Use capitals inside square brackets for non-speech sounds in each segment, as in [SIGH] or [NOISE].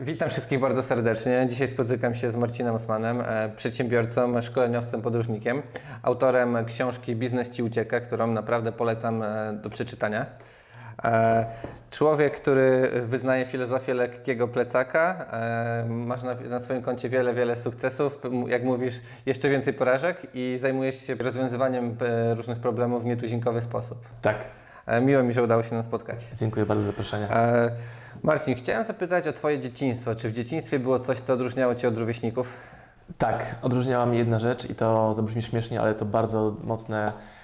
Witam wszystkich bardzo serdecznie. Dzisiaj spotykam się z Marcinem Osmanem, e, przedsiębiorcą, szkoleniowcem, podróżnikiem, autorem książki Biznes Ci Ucieka, którą naprawdę polecam e, do przeczytania. E, Człowiek, który wyznaje filozofię lekkiego plecaka, masz na, na swoim koncie wiele, wiele sukcesów, jak mówisz, jeszcze więcej porażek i zajmujesz się rozwiązywaniem różnych problemów w nietuzinkowy sposób. Tak, Miło mi, że udało się nam spotkać. dziękuję bardzo za zaproszenie. E, Marcin, chciałem zapytać o Twoje dzieciństwo. Czy w dzieciństwie było coś, co odróżniało Cię od rówieśników? Tak, odróżniała mnie jedna rzecz i to zabrzmi śmiesznie, ale to bardzo mocne e,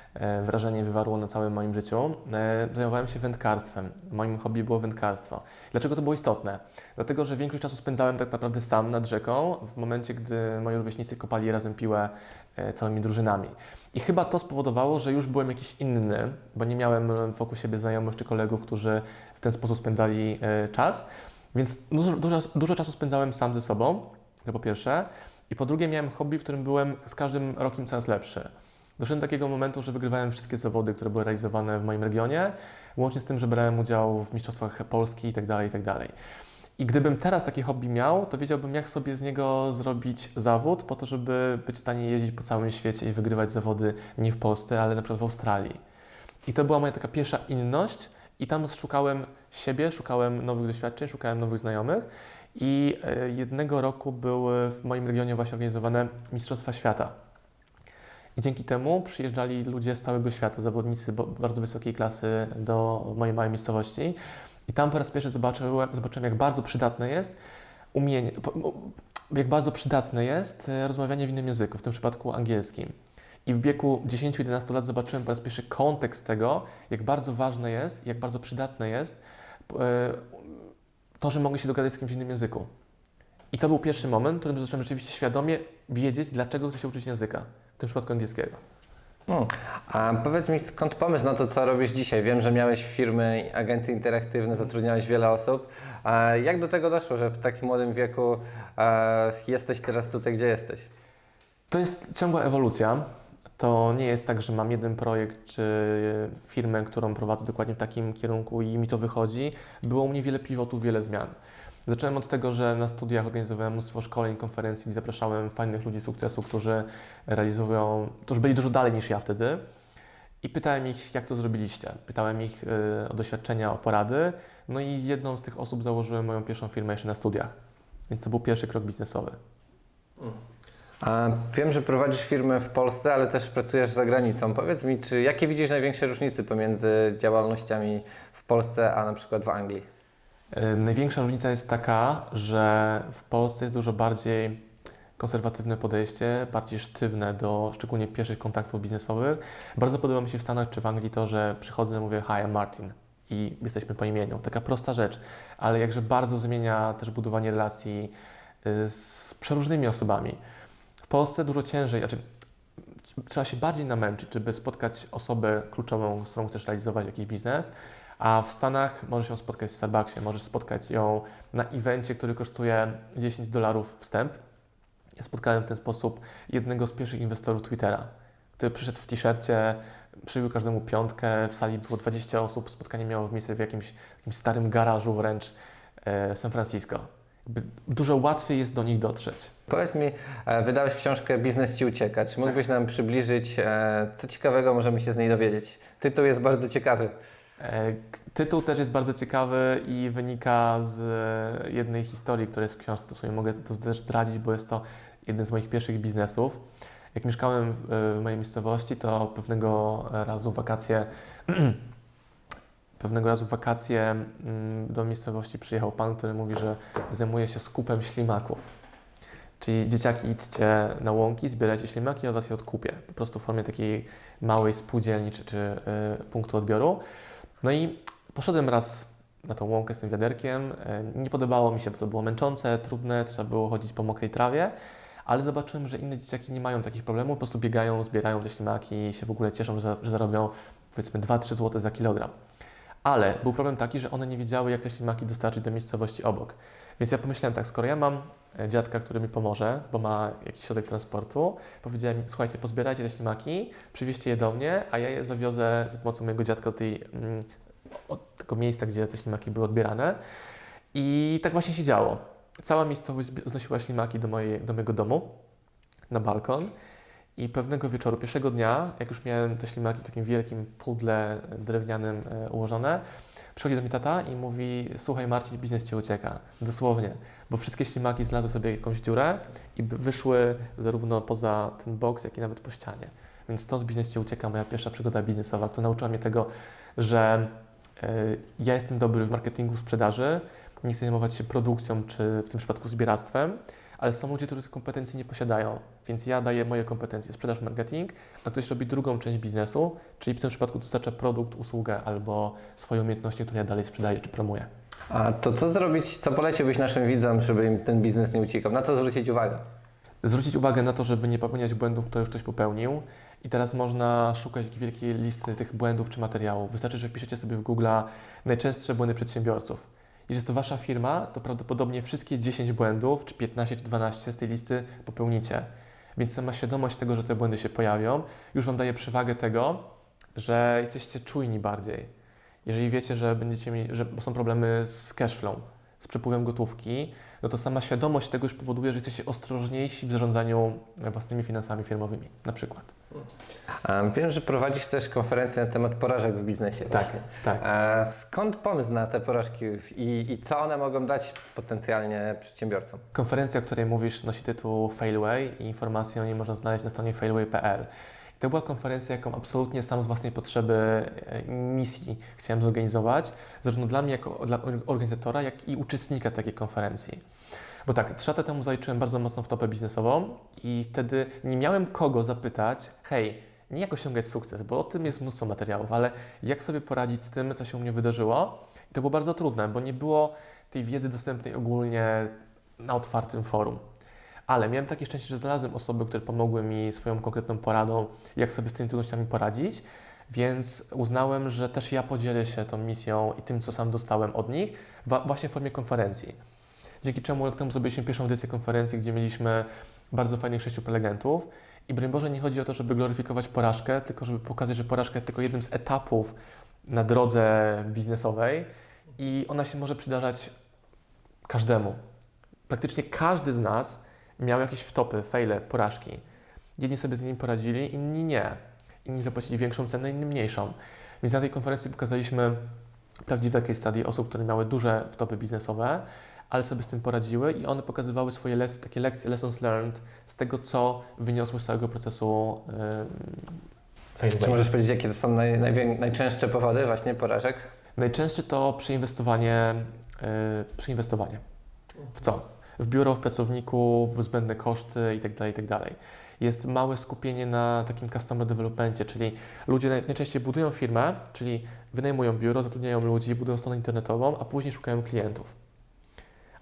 wrażenie wywarło na całym moim życiu. E, Zajmowałem się wędkarstwem. Moim hobby było wędkarstwo. Dlaczego to było istotne? Dlatego, że większość czasu spędzałem tak naprawdę sam nad rzeką, w momencie, gdy moi rówieśnicy kopali razem piłę e, całymi drużynami. I chyba to spowodowało, że już byłem jakiś inny, bo nie miałem wokół siebie znajomych czy kolegów, którzy w ten sposób spędzali e, czas. Więc dużo, dużo, dużo czasu spędzałem sam ze sobą, to po pierwsze. I po drugie miałem hobby, w którym byłem z każdym rokiem coraz lepszy. Doszedłem do takiego momentu, że wygrywałem wszystkie zawody, które były realizowane w moim regionie, łącznie z tym, że brałem udział w Mistrzostwach Polski itd., itd. I gdybym teraz takie hobby miał, to wiedziałbym, jak sobie z niego zrobić zawód, po to, żeby być w stanie jeździć po całym świecie i wygrywać zawody nie w Polsce, ale na przykład w Australii. I to była moja taka pierwsza inność, i tam szukałem siebie, szukałem nowych doświadczeń, szukałem nowych znajomych. I e, jednego roku były w moim regionie właśnie organizowane Mistrzostwa Świata. I dzięki temu przyjeżdżali ludzie z całego świata, zawodnicy bardzo wysokiej klasy do mojej małej miejscowości. I tam po raz pierwszy zobaczyłem, zobaczyłem jak bardzo przydatne jest umienie, jak bardzo przydatne jest e, rozmawianie w innym języku, w tym przypadku angielskim. I w wieku 10-11 lat zobaczyłem po raz pierwszy kontekst tego, jak bardzo ważne jest, jak bardzo przydatne jest e, to, że mogę się dogadać z kimś w innym języku. I to był pierwszy moment, w którym zacząłem rzeczywiście świadomie wiedzieć, dlaczego chcę się uczyć języka, tym przypadku angielskiego. Hmm. A powiedz mi, skąd pomysł na to, co robisz dzisiaj? Wiem, że miałeś firmy, agencje interaktywne, zatrudniałeś wiele osób. A jak do tego doszło, że w takim młodym wieku e, jesteś teraz tutaj, gdzie jesteś? To jest ciągła ewolucja. To nie jest tak, że mam jeden projekt czy firmę, którą prowadzę dokładnie w takim kierunku i mi to wychodzi. Było u mnie wiele pivotów, wiele zmian. Zacząłem od tego, że na studiach organizowałem mnóstwo szkoleń, konferencji, gdzie zapraszałem fajnych ludzi sukcesu, którzy realizują, którzy byli dużo dalej niż ja wtedy. I pytałem ich, jak to zrobiliście. Pytałem ich y, o doświadczenia, o porady. No i jedną z tych osób założyłem moją pierwszą firmę jeszcze na studiach. Więc to był pierwszy krok biznesowy. A wiem, że prowadzisz firmę w Polsce, ale też pracujesz za granicą. Powiedz mi, czy jakie widzisz największe różnice pomiędzy działalnościami w Polsce, a na przykład w Anglii? Największa różnica jest taka, że w Polsce jest dużo bardziej konserwatywne podejście, bardziej sztywne do szczególnie pierwszych kontaktów biznesowych. Bardzo podoba mi się w Stanach czy w Anglii to, że przychodzę i mówię Hi, I'm Martin i jesteśmy po imieniu. Taka prosta rzecz, ale jakże bardzo zmienia też budowanie relacji y, z przeróżnymi osobami. W Polsce dużo ciężej, znaczy trzeba się bardziej namęczyć, żeby spotkać osobę kluczową, z którą chcesz realizować jakiś biznes, a w Stanach możesz ją spotkać w Starbucksie, możesz spotkać ją na evencie, który kosztuje 10 dolarów wstęp. Ja spotkałem w ten sposób jednego z pierwszych inwestorów Twittera, który przyszedł w t-shircie, przybił każdemu piątkę, w sali było 20 osób, spotkanie miało miejsce w jakimś, jakimś starym garażu wręcz e, w San Francisco. Dużo łatwiej jest do nich dotrzeć. Powiedz mi, e, wydałeś książkę Biznes Ci Ucieka. Czy mógłbyś nam przybliżyć, e, co ciekawego możemy się z niej dowiedzieć? Tytuł jest bardzo ciekawy. E, Tytuł też jest bardzo ciekawy i wynika z jednej historii, która jest w książce. To sobie mogę to też zdradzić, bo jest to jeden z moich pierwszych biznesów. Jak mieszkałem w, e, w mojej miejscowości, to pewnego razu w wakacje [CLEARS THROAT] pewnego razu w wakacje mm, do miejscowości przyjechał pan, który mówi, że zajmuje się skupem ślimaków. Czyli dzieciaki idźcie na łąki, zbierajcie ślimaki, ja was je odkupię. Po prostu w formie takiej małej spółdzielni czy, czy y, punktu odbioru. No i poszedłem raz na tą łąkę z tym wiaderkiem. Y, nie podobało mi się, bo to było męczące, trudne, trzeba było chodzić po mokrej trawie, ale zobaczyłem, że inne dzieciaki nie mają takich problemów, po prostu biegają, zbierają te ślimaki i się w ogóle cieszą, że zarobią powiedzmy 2-3 zł za kilogram. Ale był problem taki, że one nie wiedziały, jak te ślimaki dostarczyć do miejscowości obok. Więc ja pomyślałem tak, skoro ja mam e, dziadka, który mi pomoże, bo ma jakiś środek transportu, powiedziałem, słuchajcie, pozbierajcie te ślimaki, przywieźcie je do mnie, a ja je zawiozę za pomocą mojego dziadka do tej, mm, od tego miejsca, gdzie te ślimaki były odbierane. I tak właśnie się działo. cała miejscowość znosiła ślimaki do, mojej, do mojego domu na balkon. I pewnego wieczoru, pierwszego dnia, jak już miałem te ślimaki w takim wielkim pudle drewnianym e, ułożone, przychodzi do mnie tata i mówi: Słuchaj, Marcin, biznes ci ucieka. Dosłownie, bo wszystkie ślimaki znalazły sobie jakąś dziurę i wyszły zarówno poza ten boks, jak i nawet po ścianie. Więc stąd biznes ci ucieka, moja pierwsza przygoda biznesowa, która nauczyła mnie tego, że e, ja jestem dobry w marketingu, sprzedaży, nie chcę zajmować się produkcją, czy w tym przypadku zbieractwem, ale są ludzie, którzy tych kompetencji nie posiadają, więc ja daję moje kompetencje, sprzedaż, marketing, a ktoś robi drugą część biznesu, czyli w tym przypadku dostarcza produkt, usługę albo swoje umiejętności, które ja dalej sprzedaję czy promuję. A to co zrobić, co poleciłbyś naszym widzom, żeby im ten biznes nie uciekał? Na to zwrócić uwagę. Zwrócić uwagę na to, żeby nie popełniać błędów, które już ktoś popełnił. I teraz można szukać wielkiej listy tych błędów czy materiałów. Wystarczy, że wpiszecie sobie w Google najczęstsze błędy przedsiębiorców. Jeśli jest to Wasza firma, to prawdopodobnie wszystkie 10 błędów, czy 15, czy 12 z tej listy popełnicie. Więc sama świadomość tego, że te błędy się pojawią, już Wam daje przewagę tego, że jesteście czujni bardziej. Jeżeli wiecie, że będziecie mieli, że są problemy z cash flow, z przepływem gotówki, no to sama świadomość tego już powoduje, że jesteście ostrożniejsi w zarządzaniu własnymi finansami firmowymi, na przykład. Wiem, że prowadzisz też konferencję na temat porażek w biznesie. Tak, właśnie. tak. A skąd pomysł na te porażki i, i co one mogą dać potencjalnie przedsiębiorcom? Konferencja, o której mówisz, nosi tytuł Failway i informacje o niej można znaleźć na stronie failway.pl. To była konferencja, jaką absolutnie sam z własnej potrzeby e, misji chciałem zorganizować, zarówno dla mnie jako dla organizatora, jak i uczestnika takiej konferencji. Bo tak, trzy lata temu zaliczyłem bardzo mocno w topę biznesową i wtedy nie miałem kogo zapytać, hej, nie jak osiągać sukces, bo o tym jest mnóstwo materiałów, ale jak sobie poradzić z tym, co się u mnie wydarzyło. I to było bardzo trudne, bo nie było tej wiedzy dostępnej ogólnie na otwartym forum. Ale miałem takie szczęście, że znalazłem osoby, które pomogły mi swoją konkretną poradą, jak sobie z tymi trudnościami poradzić, więc uznałem, że też ja podzielę się tą misją i tym, co sam dostałem od nich, właśnie w formie konferencji. Dzięki czemu rok temu zrobiliśmy pierwszą edycję konferencji, gdzie mieliśmy bardzo fajnych sześciu prelegentów. I broń Boże, nie chodzi o to, żeby gloryfikować porażkę, tylko żeby pokazać, że porażka jest tylko jednym z etapów na drodze biznesowej i ona się może przydarzać każdemu. Praktycznie każdy z nas miał jakieś wtopy, fejle, porażki. Jedni sobie z nimi poradzili, inni nie. Inni zapłacili większą cenę, inni mniejszą. Więc na tej konferencji pokazaliśmy prawdziwe case study osób, które miały duże wtopy biznesowe, ale sobie z tym poradziły i one pokazywały swoje les- takie lekcje, lessons learned z tego, co wyniosły z całego procesu yy, Czy możesz powiedzieć, jakie to są naj, najwię- najczęstsze powody właśnie porażek? Najczęstsze to przeinwestowanie, yy, przeinwestowanie. W co? W biuro, w pracowników, w zbędne koszty itd., itd. Jest małe skupienie na takim customer developmentie, czyli ludzie naj- najczęściej budują firmę, czyli wynajmują biuro, zatrudniają ludzi, budują stronę internetową, a później szukają klientów.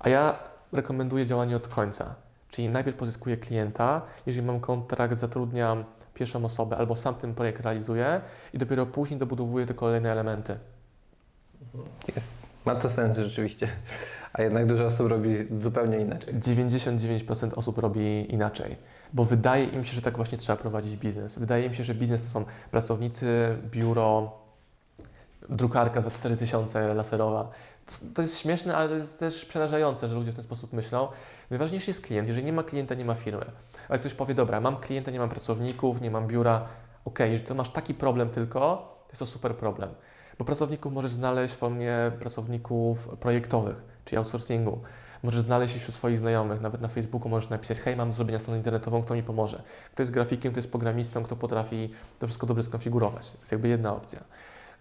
A ja rekomenduję działanie od końca, czyli najpierw pozyskuję klienta, jeżeli mam kontrakt, zatrudniam pierwszą osobę albo sam ten projekt realizuję i dopiero później dobudowuję te kolejne elementy. Jest. Ma to sens rzeczywiście. A jednak dużo osób robi zupełnie inaczej. 99% osób robi inaczej, bo wydaje im się, że tak właśnie trzeba prowadzić biznes. Wydaje im się, że biznes to są pracownicy, biuro, drukarka za 4000 laserowa. To jest śmieszne, ale to jest też przerażające, że ludzie w ten sposób myślą. Najważniejszy jest klient. Jeżeli nie ma klienta, nie ma firmy. Ale ktoś powie, dobra, mam klienta, nie mam pracowników, nie mam biura. Ok, jeżeli to masz taki problem tylko, to jest to super problem. Bo pracowników możesz znaleźć w formie pracowników projektowych, czyli outsourcingu. Możesz znaleźć wśród swoich znajomych, nawet na Facebooku możesz napisać, hej, mam zrobienia stronę internetową, kto mi pomoże. Kto jest grafikiem, kto jest programistą, kto potrafi to wszystko dobrze skonfigurować. To jest jakby jedna opcja.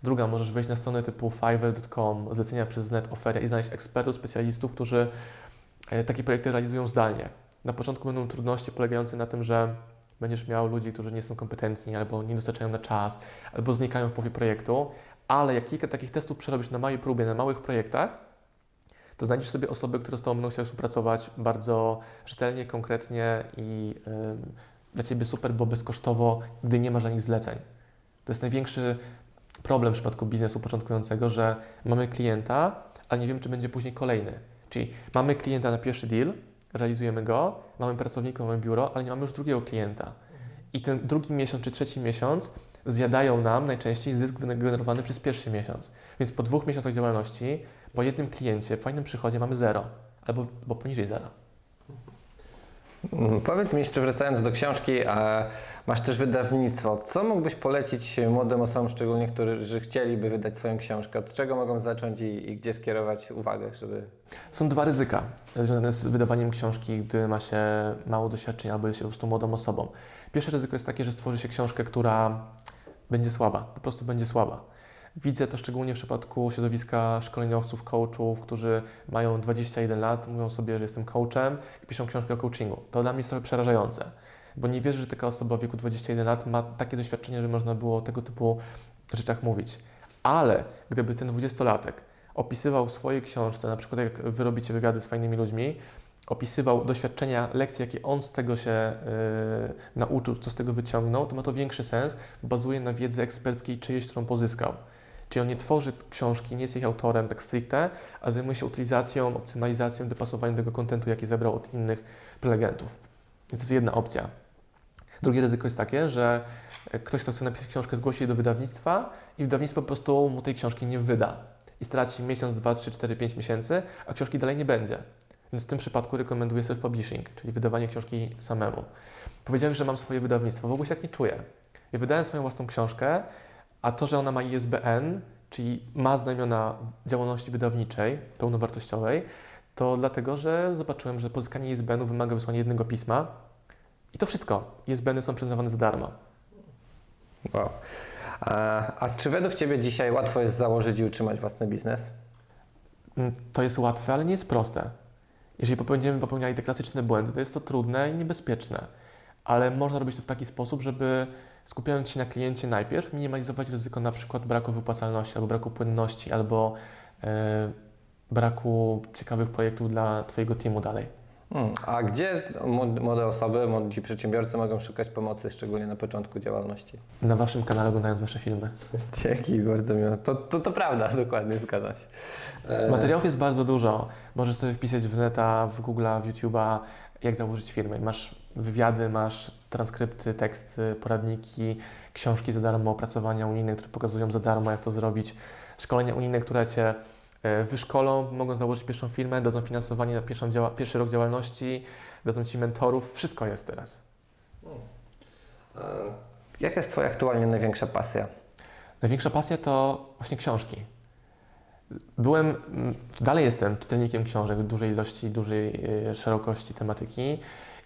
Druga, możesz wejść na stronę typu fiverr.com, zlecenia przez net, i znaleźć ekspertów, specjalistów, którzy e, takie projekty realizują zdalnie. Na początku będą trudności polegające na tym, że będziesz miał ludzi, którzy nie są kompetentni, albo nie dostarczają na czas, albo znikają w połowie projektu, ale jak kilka takich testów przerobisz na małej próbie, na małych projektach, to znajdziesz sobie osoby, które z Tobą będą chciały współpracować bardzo rzetelnie, konkretnie i ym, dla Ciebie super, bo bezkosztowo, gdy nie masz dla nich zleceń. To jest największy problem w przypadku biznesu początkującego, że mamy klienta, ale nie wiem, czy będzie później kolejny. Czyli mamy klienta na pierwszy deal, realizujemy go, mamy pracownika, mamy biuro, ale nie mamy już drugiego klienta. I ten drugi miesiąc czy trzeci miesiąc zjadają nam najczęściej zysk wygenerowany przez pierwszy miesiąc. Więc po dwóch miesiącach działalności, po jednym kliencie, po fajnym przychodzie mamy zero. albo bo poniżej zera. Mm, Powiedz mi jeszcze wracając do książki, a masz też wydawnictwo. Co mógłbyś polecić młodym osobom, szczególnie którzy chcieliby wydać swoją książkę? Od czego mogą zacząć i, i gdzie skierować uwagę, żeby... Są dwa ryzyka związane z wydawaniem książki, gdy ma się mało doświadczenia albo jest się po prostu młodą osobą. Pierwsze ryzyko jest takie, że stworzy się książkę, która będzie słaba, po prostu będzie słaba. Widzę to szczególnie w przypadku środowiska szkoleniowców, coachów, którzy mają 21 lat, mówią sobie, że jestem coachem i piszą książkę o coachingu. To dla mnie jest trochę przerażające, bo nie wierzę, że taka osoba w wieku 21 lat ma takie doświadczenie, że można było o tego typu rzeczach mówić. Ale gdyby ten 20-latek opisywał w swojej książce, na przykład jak wy robicie wywiady z fajnymi ludźmi, opisywał doświadczenia, lekcje, jakie on z tego się yy, nauczył, co z tego wyciągnął, to ma to większy sens, bazuje na wiedzy eksperckiej czyjejś, którą pozyskał. Czyli on nie tworzy książki, nie jest ich autorem tak stricte, a zajmuje się utylizacją, optymalizacją, dopasowaniem tego kontentu, jaki zebrał od innych prelegentów. Więc to jest jedna opcja. Drugie ryzyko jest takie, że ktoś, kto chce napisać książkę, zgłosi do wydawnictwa i wydawnictwo po prostu mu tej książki nie wyda. I straci miesiąc, dwa, trzy, cztery, pięć miesięcy, a książki dalej nie będzie. Więc w tym przypadku rekomenduję self-publishing, czyli wydawanie książki samemu. Powiedziałem, że mam swoje wydawnictwo. W ogóle się tak nie czuję. Ja wydałem swoją własną książkę, a to, że ona ma ISBN, czyli ma znamiona działalności wydawniczej, pełnowartościowej, to dlatego, że zobaczyłem, że pozyskanie ISBN-u wymaga wysłania jednego pisma i to wszystko. ISBN-y są przyznawane za darmo. Wow. A, a czy według Ciebie dzisiaj łatwo jest założyć i utrzymać własny biznes? Mm, To jest łatwe, ale nie jest proste. Jeżeli będziemy popełniali te klasyczne błędy, to jest to trudne i niebezpieczne. Ale można robić to w taki sposób, żeby skupiając się na kliencie najpierw, minimalizować ryzyko na przykład braku wypłacalności, albo braku płynności, albo e, braku ciekawych projektów dla Twojego teamu dalej. Hmm. A gdzie młod- młode osoby, młodzi przedsiębiorcy mogą szukać pomocy, szczególnie na początku działalności? Na Waszym kanale oglądając Wasze filmy. Dzięki, bardzo miło. To, to, to prawda, [LAUGHS] dokładnie, zgadza się. E, Materiałów jest bardzo dużo. Możesz sobie wpisać w neta, w Google'a, w YouTube'a, jak założyć firmę. Masz wywiady, masz transkrypty, teksty, poradniki, książki za darmo, opracowania unijne, które pokazują za darmo, jak to zrobić, szkolenia unijne, które Cię e, wyszkolą, mogą założyć pierwszą firmę, dadzą finansowanie na pierwszą działa- pierwszy rok działalności, dadzą Ci mentorów. Wszystko jest teraz. E, Jaka jest Twoja aktualnie największa pasja? Największa pasja to właśnie książki. Byłem, dalej jestem czytelnikiem książek w dużej ilości, dużej e, szerokości tematyki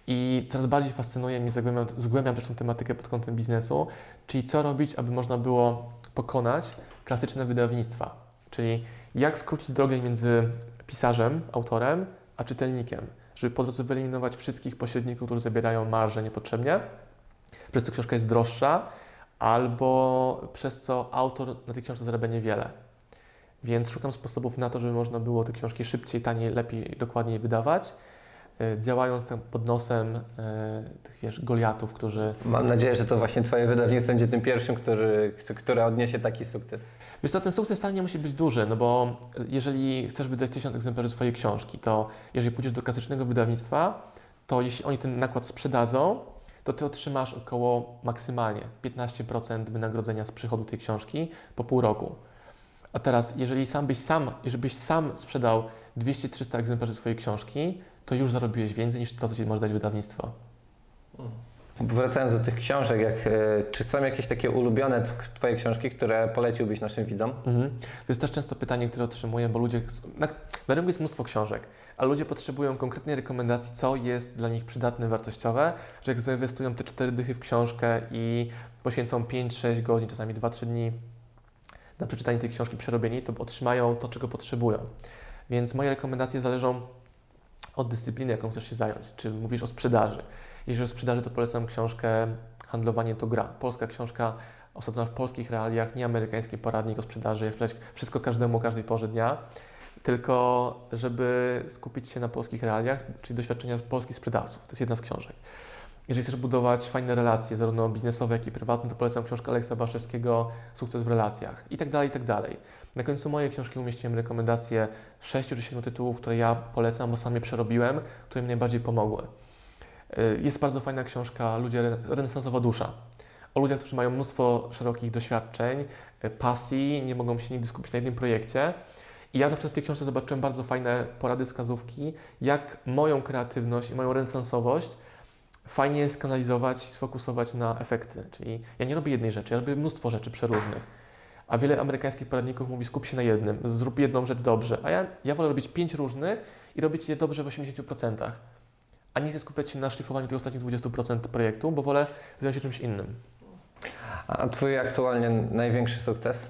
i coraz bardziej fascynuje mnie, zgłębiam, zgłębiam też tę tematykę pod kątem biznesu, czyli co robić, aby można było pokonać klasyczne wydawnictwa, czyli jak skrócić drogę między pisarzem, autorem, a czytelnikiem, żeby po drodze wyeliminować wszystkich pośredników, którzy zabierają marże niepotrzebnie, przez co książka jest droższa, albo przez co autor na tej książce zarabia niewiele. Więc szukam sposobów na to, żeby można było te książki szybciej, taniej, lepiej, dokładniej wydawać, działając tam pod nosem y, tych, wiesz, Goliatów, którzy... Mam nadzieję, że to właśnie Twoje wydawnictwo będzie tym pierwszym, który, które odniesie taki sukces. Wiesz co, ten sukces wcale nie musi być duży, no bo jeżeli chcesz wydać tysiąc egzemplarzy swojej książki, to jeżeli pójdziesz do klasycznego wydawnictwa, to jeśli oni ten nakład sprzedadzą, to ty otrzymasz około maksymalnie 15% wynagrodzenia z przychodu tej książki po pół roku. A teraz, jeżeli sam byś sam, jeżeli byś sam sprzedał 200-300 egzemplarzy swojej książki, to już zarobiłeś więcej niż to, co ci może dać wydawnictwo. Wracając do tych książek, jak, e, czy są jakieś takie ulubione Twoje książki, które poleciłbyś naszym widzom? Mhm. To jest też często pytanie, które otrzymuję, bo ludzie. Na, na rynku jest mnóstwo książek, a ludzie potrzebują konkretnej rekomendacji, co jest dla nich przydatne, wartościowe, że jak zainwestują te cztery dychy w książkę i poświęcą 5-6 godzin, czasami 2-3 dni na przeczytanie tej książki, przerobienie, to otrzymają to, czego potrzebują. Więc moje rekomendacje zależą od dyscypliny, jaką chcesz się zająć. Czy mówisz o sprzedaży? Jeżeli o sprzedaży, to polecam książkę Handlowanie to gra. Polska książka osadzona w polskich realiach, nie amerykański poradnik o sprzedaży, jak wszystko każdemu o każdej porze dnia, tylko żeby skupić się na polskich realiach, czyli doświadczenia polskich sprzedawców. To jest jedna z książek. Jeżeli chcesz budować fajne relacje, zarówno biznesowe, jak i prywatne, to polecam książkę Aleksa Baszewskiego Sukces w relacjach i tak dalej, i tak dalej. Na końcu mojej książki umieściłem rekomendacje 6 czy 7 tytułów, które ja polecam, bo sam je przerobiłem, które mi najbardziej pomogły. Y, Jest bardzo fajna książka Ludzie Rene- Renesansowa Dusza. O ludziach, którzy mają mnóstwo szerokich doświadczeń, y, pasji, nie mogą się nigdy skupić na jednym projekcie I ja na przykład w tej książce zobaczyłem bardzo fajne porady, wskazówki, jak moją kreatywność i moją renesansowość fajnie jest i sfokusować na efekty. Czyli ja nie robię jednej rzeczy, ja robię mnóstwo rzeczy przeróżnych. A wiele amerykańskich poradników mówi skup się na jednym, zrób jedną rzecz dobrze. A ja, ja wolę robić pięć różnych i robić je dobrze w 80%. A nie chcę skupiać się na szlifowaniu tych ostatnich 20% projektu, bo wolę zająć się czymś innym. A Twój aktualnie największy sukces?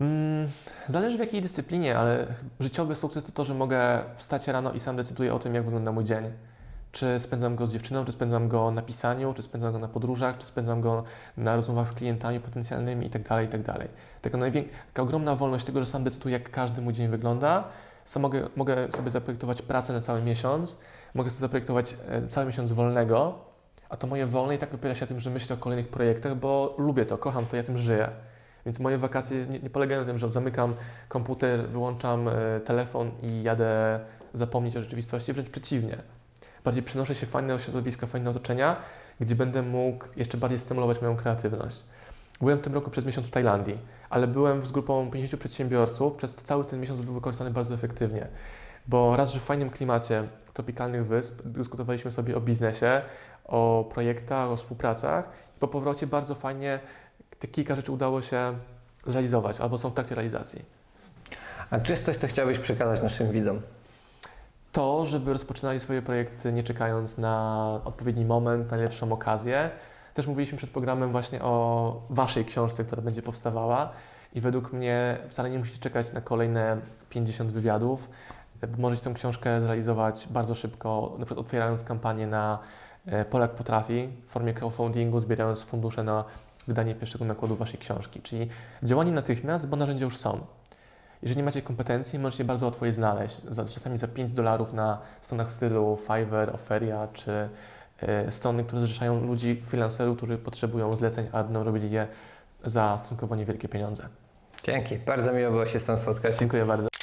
Mm, zależy w jakiej dyscyplinie, ale życiowy sukces to to, że mogę wstać rano i sam decyduję o tym, jak wygląda mój dzień. Czy spędzam go z dziewczyną, czy spędzam go na pisaniu, czy spędzam go na podróżach, czy spędzam go na rozmowach z klientami potencjalnymi itd. itd. Taka, najwię- taka ogromna wolność tego, że sam decyduję, jak każdy mój dzień wygląda. Sam mogę, mogę sobie zaprojektować pracę na cały miesiąc, mogę sobie zaprojektować e, cały miesiąc wolnego, a to moje wolne i tak opiera się na tym, że myślę o kolejnych projektach, bo lubię to, kocham to, ja tym żyję. Więc moje wakacje nie, nie polegają na tym, że zamykam komputer, wyłączam e, telefon i jadę zapomnieć o rzeczywistości, wręcz przeciwnie. Bardziej przenoszę się fajne środowiska, fajne otoczenia, gdzie będę mógł jeszcze bardziej stymulować moją kreatywność. Byłem w tym roku przez miesiąc w Tajlandii, ale byłem z grupą 50 przedsiębiorców. Przez cały ten miesiąc był wykorzystany bardzo efektywnie, bo raz, że w fajnym klimacie tropikalnych wysp dyskutowaliśmy sobie o biznesie, o projektach, o współpracach po powrocie bardzo fajnie te kilka rzeczy udało się zrealizować albo są w trakcie realizacji. A czy jest coś, co chciałbyś przekazać naszym widzom? To, żeby rozpoczynali swoje projekty nie czekając na odpowiedni moment, najlepszą okazję. Też mówiliśmy przed programem właśnie o Waszej książce, która będzie powstawała i według mnie wcale nie musicie czekać na kolejne 50 wywiadów. Możecie tę książkę zrealizować bardzo szybko, na przykład otwierając kampanię na e, Polak Potrafi w formie crowdfundingu, zbierając fundusze na wydanie pierwszego nakładu Waszej książki. Czyli działanie natychmiast, bo narzędzia już są. Jeżeli nie macie kompetencji, możecie bardzo łatwo je znaleźć. Za, czasami za 5 dolarów na stronach w stylu Fiverr, Oferia czy e, strony, które zrzeszają ludzi, freelancerów, którzy potrzebują zleceń, a będą robili je za stosunkowo niewielkie pieniądze. Dzięki, bardzo miło było się z Tobą spotkać. Dziękuję bardzo.